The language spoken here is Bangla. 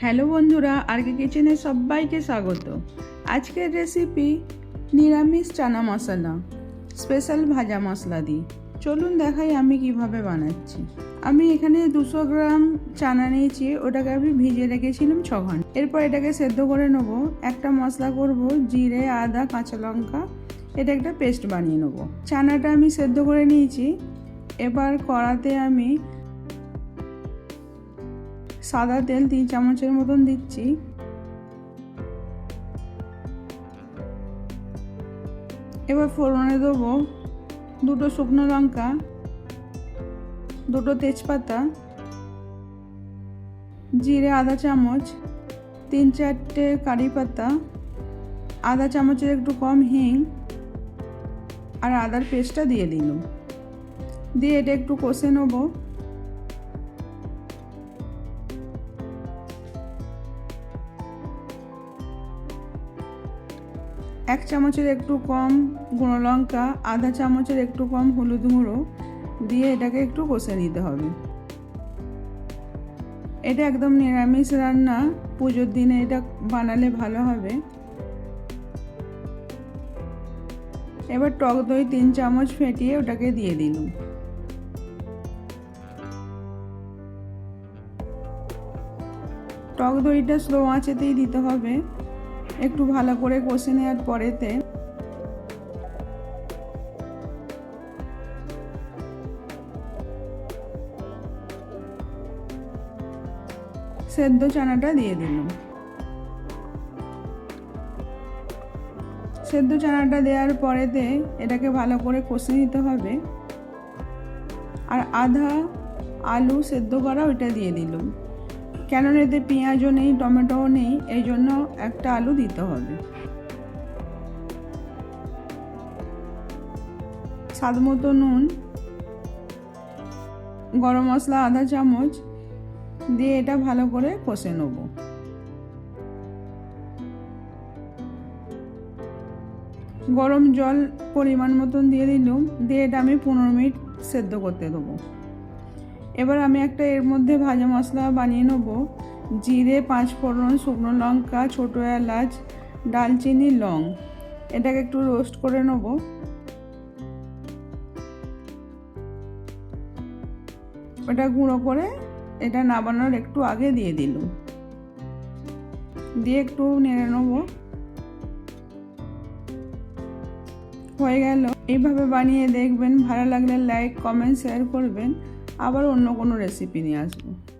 হ্যালো বন্ধুরা, আরকে কিচেনে সবাইকে স্বাগত। আজকের রেসিপি নিরামিষ চানা মশলা স্পেশাল ভাজা মশলা দিই চলুন দেখাই আমি কীভাবে বানাচ্ছি। আমি এখানে দুশো গ্রাম চানা নিয়েছি, ওটাকে আমি ভিজিয়ে রেখেছিলাম ছ ঘণ্টা। এরপর এটাকে সেদ্ধ করে নেব। একটা মশলা করব, জিরে, আদা, কাঁচা লঙ্কা। এটা একটা পেস্ট বানিয়ে নেব। চানাটা আমি সেদ্ধ করে নিয়েছি। এবার কড়াতে আমি সাদা তেল তিন চামচের মতন দিচ্ছি। এবার ফোড়নে দেবো দুটো শুকনো লঙ্কা, দুটো তেজপাতা, জিরে আধা চামচ, তিন চারটে কারি পাতা, আধা চামচের একটু কম হিং আর আদার পেস্টটা দিয়ে দিলাম। দিয়ে এটা একটু কষে নেব। এক চামচের একটু কম গুঁড়ো লঙ্কা, আধা চামচের একটু কম হলুদ গুঁড়ো দিয়ে এটাকে একটু কষে নিতে হবে। এটা একদম নিরামিষ রান্না, পুজোর দিনে এটা বানালে ভালো হবে। এবার টক দই তিন চামচ ফেটিয়ে ওটাকে দিয়ে দিলাম। টক দইটা স্লো আঁচেতেই দিতে হবে। একটু ভালো করে কষে নেওয়ার পরেতে সেদ্ধ চানাটা দিয়ে দিলাম। সেদ্ধ চানাটা দেওয়ার পরেতে এটাকে ভালো করে কষে নিতে হবে। আর আধা আলু সেদ্ধ করা ওইটা দিয়ে দিলাম। কেননা এতে পেঁয়াজও নেই, টমেটোও নেই? এই জন্য একটা আলু দিতে হবে। স্বাদ মতো নুন, গরম মশলা আধা চামচ দিয়ে এটা ভালো করে কষে নেব। গরম জল পরিমাণ মতন দিয়ে দিলাম, দিয়ে এটা আমি পনেরো মিনিট সেদ্ধ করতে দেবো। এবার আমি একটা এর মধ্যে ভাজা মশলা বানিয়ে নেব। জিরে পাঁচ ফোড়ন শুকনো লঙ্কা, ছোটো এলাচ, ডালচিনি, লং। এটাকে একটু রোস্ট করে নেব। ওটা গুঁড়ো করে এটা নাবানোর একটু আগে দিয়ে দিল দিয়ে একটু নেড়ে নেব। হয়ে গেল। এইভাবে বানিয়ে দেখবেন, ভালো লাগলে লাইক, কমেন্ট, শেয়ার করবেন। আবার অন্য কোনো রেসিপি নিয়ে আসব।